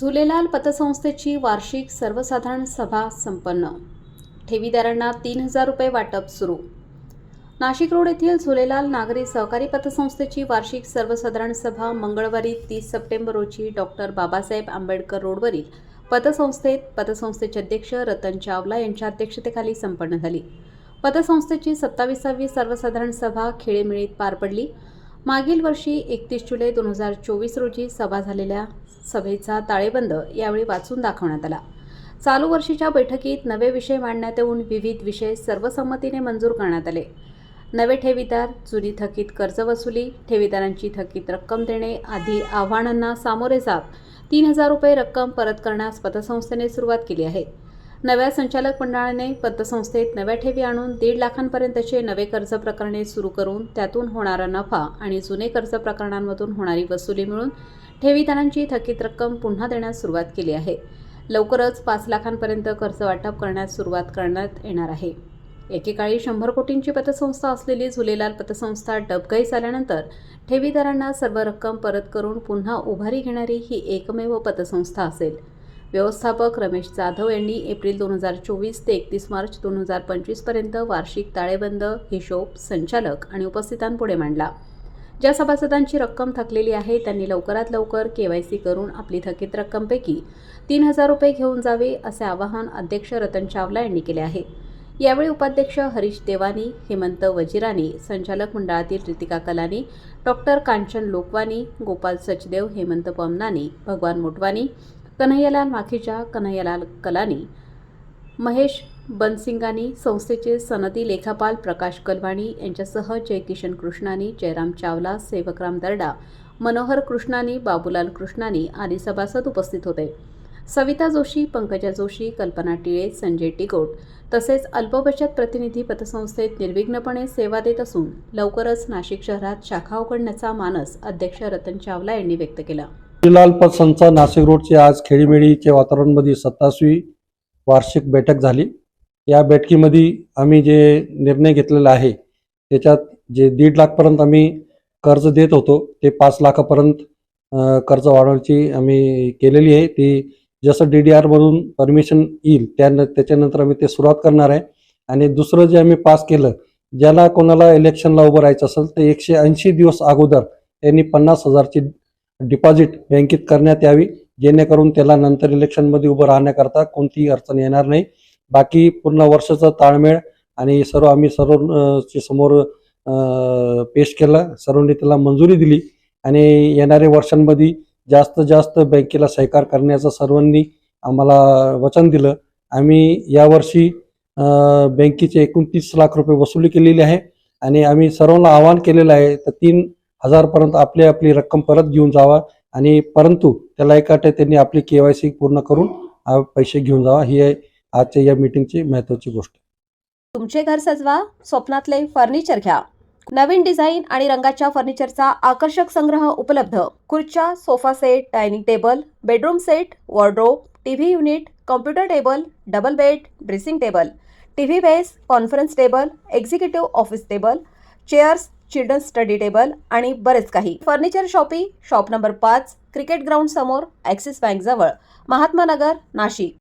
झुलेलाल पतसंस्थेची वार्षिक सर्वसाधारण सभा संपन्न. ठेवीदारांना तीन हजार रुपये वाटप सुरू. नाशिक रोड येथील झुलेलाल नागरी सहकारी पतसंस्थेची वार्षिक सर्वसाधारण सभा मंगळवारी तीस सप्टेंबर रोजी डॉक्टर बाबासाहेब आंबेडकर रोडवरील पतसंस्थेत पतसंस्थेचे अध्यक्ष रतन चावला यांच्या अध्यक्षतेखाली संपन्न झाली. पतसंस्थेची सत्तावीसावी सर्वसाधारण सभा खेळेमिळीत पार पडली. मागील वर्षी एकतीस जुलै दोन हजार चोवीस रोजी सभा झालेल्या सभेचा ताळेबंद यावेळी वाचून दाखवण्यात आला. चालू वर्षीच्या बैठकीत नवे विषय मांडण्यात येऊन विविध विषय सर्वसंमतीने मंजूर करण्यात आले. नवे ठेवीदार जुनी थकीत कर्ज वसुली ठेवीदारांची थकीत रक्कम देणे आदी आव्हानांना सामोरे जात तीन हजार रुपये रक्कम परत करण्यास पतसंस्थेने सुरुवात केली आहे. नव्या संचालक मंडळाने पतसंस्थेत नव्या ठेवी आणून दीड लाखांपर्यंतचे नवे कर्ज प्रकरणे सुरू करून त्यातून होणारा नफा आणि जुने कर्ज प्रकरणांमधून होणारी वसुली मिळून ठेवीदारांची थकीत रक्कम पुन्हा देण्यास सुरुवात केली आहे. लवकरच पाच लाखांपर्यंत कर्ज वाटप करण्यास सुरुवात करण्यात येणार आहे. एकेकाळी शंभर कोटींची पतसंस्था असलेली झुलेलाल पतसंस्था डबघाईस आल्यानंतर ठेवीदारांना सर्व रक्कम परत करून पुन्हा उभारी घेणारी ही एकमेव पतसंस्था असेल. व्यवस्थापक रमेश जाधव यांनी एप्रिल दोन हजार चोवीस ते एकतीस मार्च दोन हजार पंचवीसपर्यंत वार्षिक ताळेबंद हिशोब संचालक आणि उपस्थितांपुढे मांडला. ज्या सभासदांची रक्कम थकलेली आहे त्यांनी लवकरात लवकर के वाय सी करून आपली थकीत रक्कमपैकी तीन हजार रुपये घेऊन जावे असे आवाहन अध्यक्ष रतन चावला यांनी केले आहे. यावेळी उपाध्यक्ष हरीश देवानी हेमंत वजिरानी संचालक मंडळातील रितिका कलानी डॉक्टर कांचन लोकवानी गोपाल सचदेव हेमंत पमनानी भगवान मोटवानी कन्हैयालाल माखीच्या कन्हैयालाल कलानी महेश बनसिंगानी संस्थेचे सनदी लेखापाल प्रकाश कलवाणी यांच्यासह जयकिशन कृष्णानी जयराम चावला सेवकराम दर्डा मनोहर कृष्णानी बाबूलाल कृष्णानी आदी सभासद उपस्थित होते. सविता जोशी पंकजा जोशी कल्पना टिळे संजय टिकोट तसेच अल्पबचत प्रतिनिधी पतसंस्थेत निर्विघ्नपणे सेवा देत असून लवकरच नाशिक शहरात शाखा उघडण्याचा मानस अध्यक्ष रतन चावला यांनी व्यक्त केला. श्रीलाल पतसंचा नाशिक रोडची आज खेळीमेळीच्या वातावरणामध्ये सत्तावीसवी वार्षिक बैठक झाली. या बैठकीमध्ये आम्ही जे निर्णय घेतलेला आहे त्याच्यात जे दीड लाखपर्यंत आम्ही कर्ज देत होतो ते पाच लाखापर्यंत कर्ज वाढवण्याची आम्ही केलेली आहे. ती जसं डी डी आरमधून परमिशन येईल त्या त्याच्यानंतर आम्ही ते सुरुवात करणार आहे. आणि दुसरं जे आम्ही पास केलं ज्याला कोणाला इलेक्शनला उभं राहायचं असेल तर एकशे ऐंशी दिवस अगोदर त्यांनी पन्नास हजारची डिपॉझिट बँकेत करण्यात यावी जेणेकरून त्याला नंतर इलेक्शनमध्ये उभं राहण्याकरता कोणतीही अडचण येणार नाही. बाकी पूर्ण वर्षाचा ताळमेळ आणि सर्व आम्ही सर्व चे समोर पेश केलं. सर्वांनी त्याला मंजुरी दिली आणि येणाऱ्या वर्षांमध्ये जास्त जास्त बँकेला सहकार करण्याचं सर्वांनी आम्हाला वचन दिलं. आम्ही यावर्षी बँकेचे एकोणतीस लाख रुपये वसुली केलेली आहे आणि आम्ही सर्वांना आवाहन केलेलं आहे तर तीन हजारपर्यंत आपली आपली रक्कम परत घेऊन जावा आणि परंतु त्याला एका अट आपली त्यांनी आपली सी पूर्ण करून पैसे घेऊन जावा. ही आहे आजच्या या मीटिंगची महत्वाची गोष्ट. तुमचे घर सजवा स्वप्नातले फर्निचर घ्या. नवीन डिझाईन आणि रंगाच्या फर्निचरचा आकर्षक संग्रह उपलब्ध. खुर्च्या sofa set dining table bedroom set wardrobe TV unit computer table double bed dressing table TV base conference table executive office table chairs children study table आणि बरेच काही. फर्निचर शॉपी शॉप नंबर पाच क्रिकेट ग्राउंड समोर Axis bank जवळ. महात्मा नगर नाशिक.